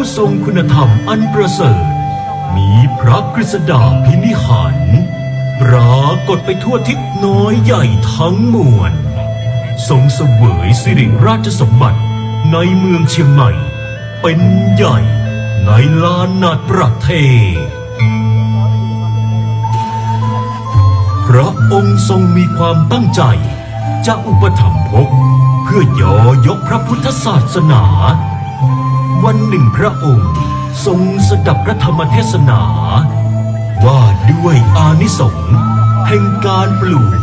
ผู้ทรงคุณธรรมอันประเสริฐ มีพระกฤษดาพินิหารปรากฏไปทั่วทิศน้อยใหญ่ทั้งมวลทรงเสวยสิริราชสมบัติในเมืองเชียงใหม่ เป็นใหญ่ในลานนาดประเทศพระองค์ทรงมีความตั้งใจ จะอุปถัมภกเพื่อยอยกพระพุทธศาสนา วันหนึ่งพระองค์ทรงสดับพระธรรมเทศนา ว่าด้วยอานิสงส์แห่งการปลูก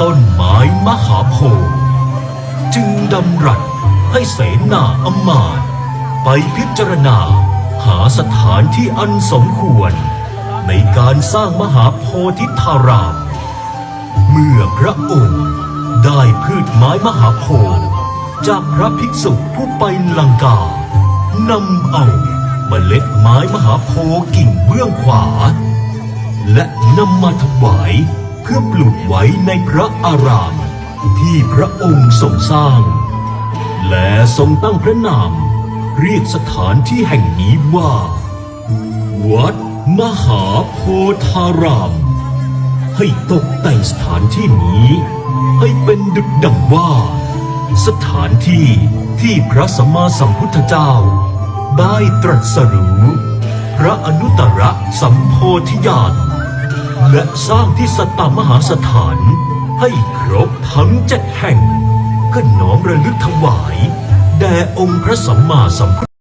ต้นไม้มหาโพธิ์จึงดำรัสให้เสนาอำมาตย์ไปพิจารณาหาสถานที่อันสมควร ในการสร้างมหาโพธิธาราม เมื่อพระองค์ได้พืชไม้มหาโพธิ์จากพระภิกษุผู้ไปลังกา นำเอาเมล็ดไม้มหาโพกิ่งเบื้องขวา และนำมาถวายเพื่อปลูกไว้ในพระอาราม ที่พระองค์ทรงสร้าง และทรงตั้งพระนาม เรียกสถานที่แห่งนี้ว่า วัดมหาโพธาราม ให้ตกแต่งสถานที่นี้ ให้เป็นดุจดังว่า สถานที่ ที่พระสัมมาสัมพุทธเจ้า ได้ตรัสรู้พระอนุตตรสัมโพธิญาณและสร้างที่สตตมหาสถานให้ครบทั้งเจ็ดแห่ง ก็น้อมระลึกถวาย แด่องค์พระสัมมาสัมพุทธ